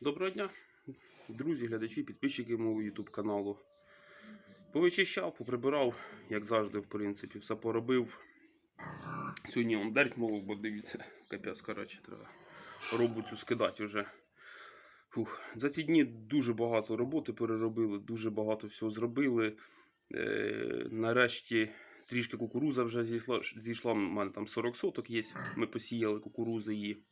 Доброго дня, друзі, глядачі, підписчики мого YouTube каналу. Повичищав, поприбирав, як завжди, в принципі, все поробив. Сьогодні он дерть мовив, бо дивіться, капець, коротше, треба робу цю скидати вже. Фух. За ці дні дуже багато роботи переробили, дуже багато всього зробили. Е, нарешті трішки кукуруза вже зійшла. Зійшла, у мене там 40 соток є. Ми посіяли кукурузи її.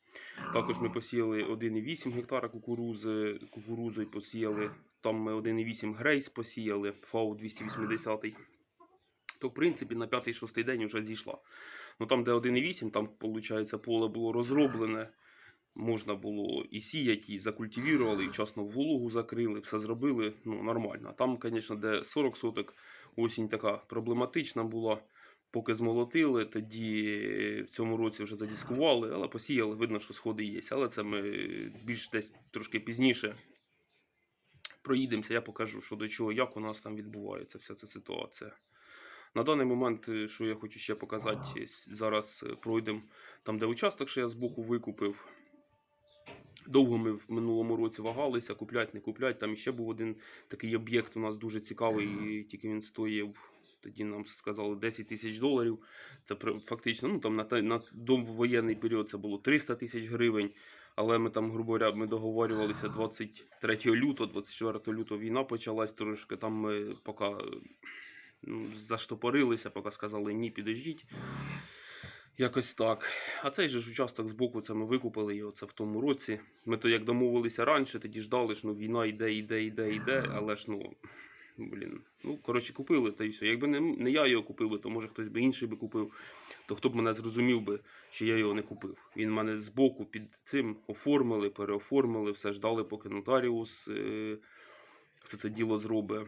Також ми посіяли 1,8 гектара кукурузи, кукурузи посіяли. Там ми 1,8 грейс посіяли, ФАУ 280. То, в принципі, на 5-6 день вже зійшла. Ну там, де 1,8, там, виходить, поле було розроблене. Можна було і сіяти, і закультивірували, і вчасно вологу закрили, все зробили ну, нормально. Там, звісно, де 40 соток, осінь така проблематична була. Поки змолотили, тоді в цьому році вже задіскували, але посіяли, видно, що сходи є. Але це ми більш десь трошки пізніше проїдемося, я покажу, що до чого, як у нас там відбувається вся ця ситуація. На даний момент, е, що я хочу ще показати, зараз е, пройдемо там, де участок, що я збоку викупив. Довго ми в минулому році вагалися, куплять, не куплять. Там ще був один такий об'єкт у нас дуже цікавий, тільки він стоїв. Тоді нам сказали 10 тисяч доларів. Це фактично, ну там на, на довоєнний період це було 300 тисяч гривень. Але ми там, грубо говоря, ми договорювалися 23 лютого, 24 лютого війна почалась трошки. Там ми поки ну, заштопорилися, поки сказали ні, підождіть. Якось так. А цей же ж участок збоку це ми викупили його це в тому році. Ми то як домовилися раніше, тоді ждали, що ну, війна йде, йде, йде, йде, але ж ну. Блін, ну коротше, купили та й все. Якби не, не я його купив, то може хтось би інший би купив, то хто б мене зрозумів би, що я його не купив. Він мене збоку під цим оформили, переоформили, все ждали, поки нотаріус е, все це діло зробить.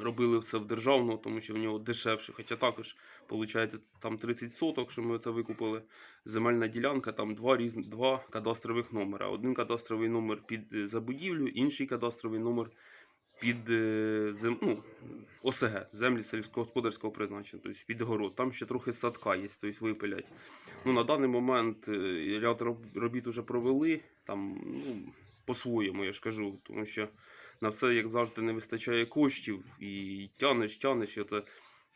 Робили все в державну, тому що в нього дешевше. Хоча також, виходить, там 30 соток, що ми це викупили. Земельна ділянка, там два різні, два кадастрових номера. Один кадастровий номер під е, забудівлю, інший кадастровий номер під е, зем, ну, ОСГ, землі сільськогосподарського призначення, тобто під город. Там ще трохи садка є, тобто випилять. Ну, на даний момент е, ряд робіт вже провели, там, ну, по-своєму, я ж кажу, тому що на все, як завжди, не вистачає коштів, і тянеш, тянеш, і це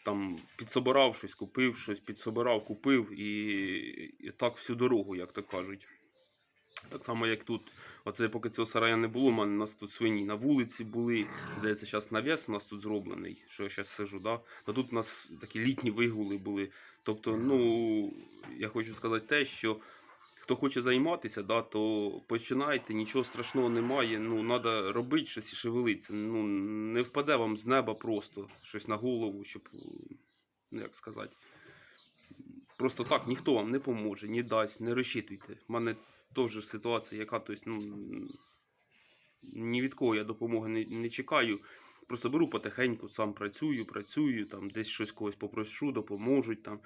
там підсобирав щось, купив щось, підсобирав, купив, і, і так всю дорогу, як то кажуть. Так само, як тут, оце поки цього сарая не було, у мене у нас тут свині на вулиці були, де це зараз навіс у нас тут зроблений, що я зараз сижу, да? то тут у нас такі літні вигули були. Тобто, ну, я хочу сказати те, що хто хоче займатися, да, то починайте, нічого страшного немає. Ну, треба робити щось і шевелитися. Ну, не впаде вам з неба просто щось на голову, щоб, ну, як сказати, просто так ніхто вам не поможе, не дасть, не розчитуйте. У мене теж ситуація, яка, тобто, ну, ні від кого я допомоги не, не чекаю. Просто беру потихеньку, сам працюю, працюю, там десь щось когось попрошу, допоможуть. Там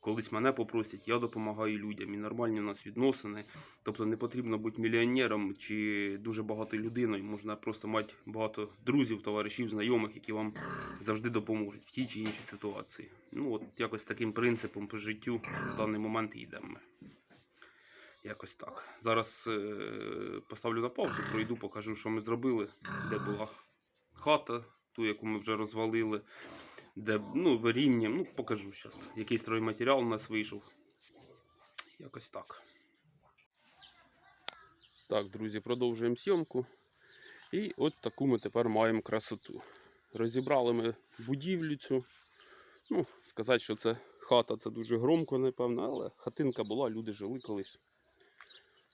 колись мене попросять, я допомагаю людям. І нормальні у нас відносини. Тобто не потрібно бути мільйонером чи дуже багатою людиною. Можна просто мати багато друзів, товаришів, знайомих, які вам завжди допоможуть в тій чи іншій ситуації. Ну от якось таким принципом по життю в даний момент йдемо. Якось так. Зараз е, поставлю на паузу, пройду, покажу, що ми зробили, де була хата, ту, яку ми вже розвалили, де ну, вирівнюємо. Ну, покажу зараз, який стройматеріал у нас вийшов. Якось так. Так, друзі, продовжуємо зйомку. І от таку ми тепер маємо красоту. Розібрали ми будівлю цю. Ну, сказати, що це хата, це дуже громко, напевно, але хатинка була, люди жили колись.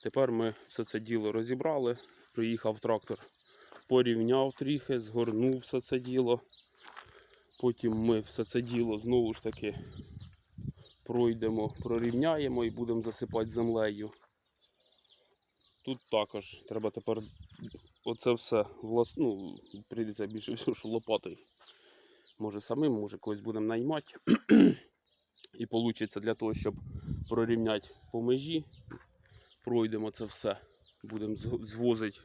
Тепер ми все це діло розібрали. Приїхав трактор, порівняв трохи, згорнув все це діло. Потім ми все це діло знову ж таки пройдемо, прорівняємо і будемо засипати землею. Тут також треба тепер оце все влас... ну, прийдеться більше всього, що лопатою. Може самим, може когось будемо наймати. І вийде для того, щоб прорівняти по межі, пройдемо це все. Будемо звозити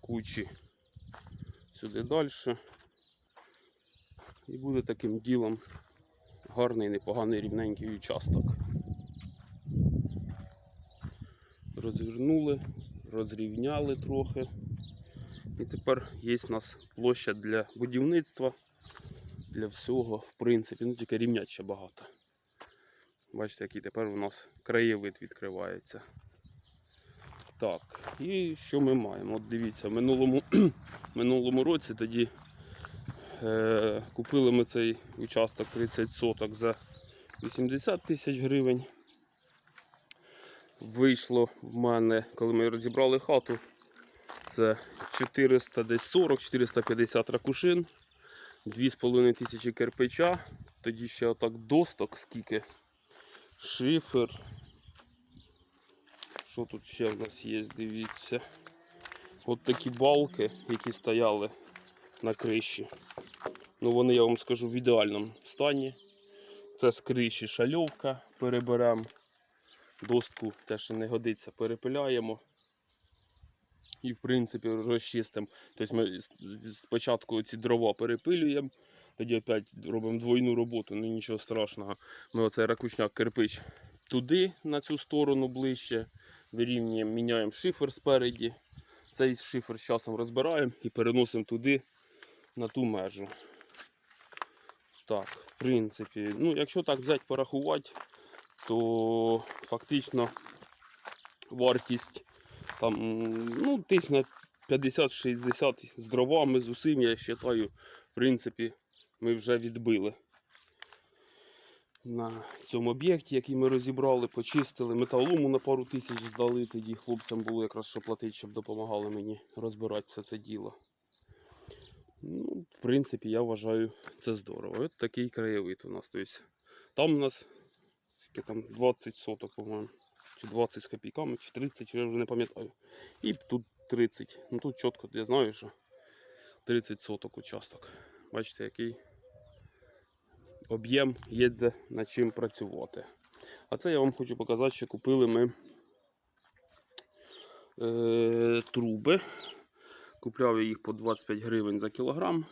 кучі сюди далі. І буде таким ділом гарний, непоганий рівненький участок. Розвернули, розрівняли трохи. І тепер є в нас площа для будівництва, для всього, в принципі, ну тільки рівнять ще багато. Бачите, який тепер у нас краєвид відкривається. Так, і що ми маємо? От дивіться, в минулому, минулому році тоді е, купили ми цей участок 30 соток за 80 тисяч гривень. Вийшло в мене, коли ми розібрали хату, це 400 десь 40-450 ракушин, 2,5 тисячі кирпича, тоді ще отак досток, скільки, шифер. Що тут ще в нас є, дивіться. От такі балки, які стояли на криші. Ну вони, я вам скажу, в ідеальному стані. Це з криші шальовка переберемо. Достку те, що не годиться, перепиляємо. І, в принципі, розчистимо. Тобто ми спочатку ці дрова перепилюємо, тоді опять робимо двойну роботу, ну нічого страшного. Ми оцей ракушняк кирпич туди, на цю сторону ближче, вирівнюємо, міняємо шифер спереді. Цей шифер з часом розбираємо і переносимо туди, на ту межу. Так, в принципі, ну, якщо так взяти порахувати, то фактично вартість там, ну, тисяч на 50-60 з дровами, з усім, я вважаю, в принципі, ми вже відбили. На цьому об'єкті, який ми розібрали, почистили, металолому на пару тисяч здали, тоді хлопцям було якраз що платити, щоб допомагали мені розбирати все це діло. Ну, в принципі, я вважаю, це здорово. От такий краєвид у нас. Тобто, там у нас там 20 соток, по-моєму. Чи 20 з копійками, чи 30, чи я вже не пам'ятаю. І тут 30. Ну тут чітко, я знаю, що 30 соток участок. Бачите, який об'єм є над чим працювати. А це я вам хочу показати, що купили ми е, труби. Купляв я їх по 25 гривень за кілограм.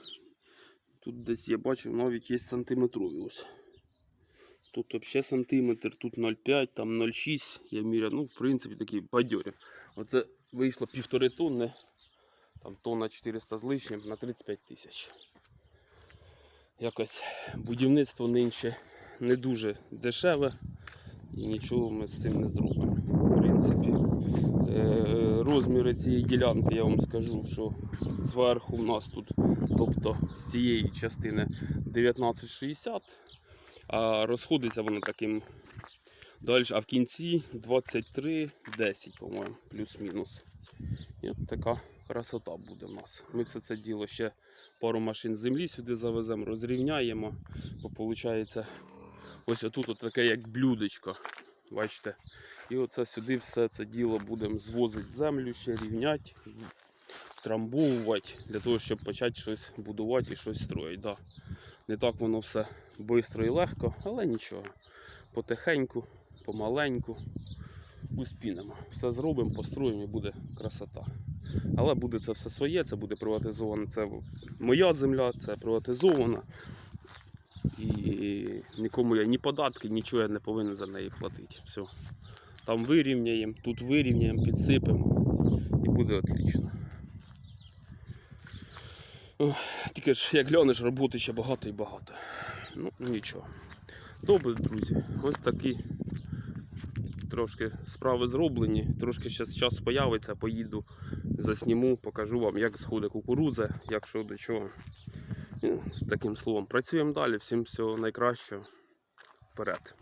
Тут десь я бачив, навіть є сантиметрові ось. Тут взагалі сантиметр, тут 0,5, там 0,6 я міряю, ну в принципі такі бадьорі. Оце вийшло півтори тонни, там тонна 400 з лишнім на 35 тисяч. Якось будівництво нинче не дуже дешеве і нічого ми з цим не зробимо. В принципі, е, розміри цієї ділянки я вам скажу, що зверху у нас тут, тобто з цієї частини 1960 а розходиться воно таким далі, а в кінці 23,10, по-моєму, плюс-мінус. І от така красота буде в нас. Ми все це діло ще пару машин землі сюди завеземо, розрівняємо, бо виходить ось отут от таке як блюдечко. Бачите? І оце сюди все це діло будемо звозити землю ще, рівняти, трамбовувати, для того, щоб почати щось будувати і щось строїти. Да. Не так воно все швидко і легко, але нічого. Потихеньку, помаленьку успінемо. Все зробимо, построїмо і буде красота. Але буде це все своє, це буде приватизовано. Це моя земля, це приватизована. І нікому я ні податки, нічого я не повинен за неї платити. Все. Там вирівняємо, тут вирівняємо, підсипемо і буде отлично. Тільки ж як глянеш, роботи ще багато і багато. Ну, нічого. Добре, друзі. Ось такі трошки справи зроблені. Трошки зараз час появиться, поїду, засніму, покажу вам, як сходить кукурудза, як що до чого. Ну, таким словом, працюємо далі. Всім всього найкращого. Вперед.